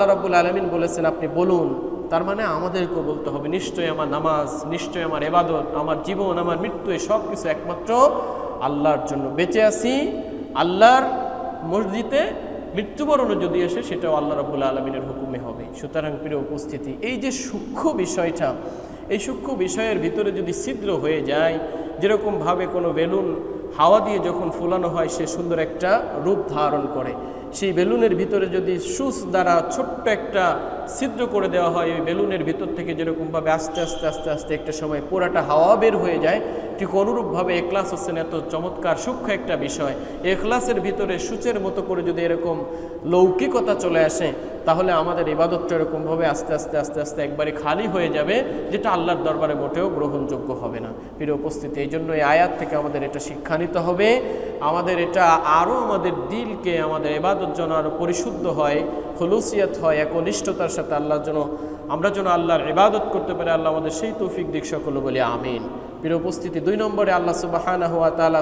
আল্লাহ আলমিন বলেছেন, আপনি বলুন, তার মানে আমাদেরকেও বলতে হবে, নিশ্চয়ই আমার নামাজ, নিশ্চয়ই আমার এবাদত আমার জীবন, আমার মৃত্যু, এই সব কিছু একমাত্র আল্লাহর জন্য। বেঁচে আছি, আল্লাহর মসজিদে মৃত্যুবরণও যদি আসে, সেটাও আল্লাহ রাব্বুল আলমিনের হুকুমে হবে। সুতরাং প্রিয় উপস্থিতি, এই যে সূক্ষ্ম বিষয়টা, এই সূক্ষ্ম বিষয়ের ভিতরে যদি ছিদ্র হয়ে যায়, যেরকমভাবে কোনো বেলুন হাওয়া দিয়ে যখন ফুলানো হয়, সে সুন্দর একটা রূপ ধারণ করে। সেই বেলুনের ভিতরে যদি সুচ দ্বারা ছোট্ট একটা ছিদ্র করে দেওয়া হয়, ওই বেলুনের ভিতর থেকে যেরকমভাবে আস্তে আস্তে আস্তে আস্তে একটা সময় পুরাটা হাওয়া বের হয়ে যায় ঠিক অনুরূপভাবে এক্লাস হচ্ছেন এত চমৎকার, সূক্ষ্ম একটা বিষয়। এখলাসের ভিতরে সূচের মতো করে যদি এরকম লৌকিকতা চলে আসে, তাহলে আমাদের ইবাদতটা এরকমভাবে আস্তে আস্তে আস্তে আস্তে একবারে খালি হয়ে যাবে, যেটা আল্লাহর দরবারে মোটেও গ্রহণযোগ্য হবে না। প্রিয় উপস্থিতি এই জন্য এই আয়াত থেকে আমাদের এটা শিক্ষা নিতে হবে। আমাদের এটা আরও আমাদের দিলকে, আমাদের এবাদত যেন আরও পরিশুদ্ধ হয়, খলুসিয়াত হয়, একনিষ্ঠতার সাথে আল্লাহর জন্য আমরা যেন আল্লাহর ইবাদত করতে পারি, আল্লাহ আমাদের সেই তৌফিক দিক সকল বলি, আমিন। প্রিয় উপস্থিতি দুই নম্বরে আল্লাহ সুবাহানা হুয়া তালা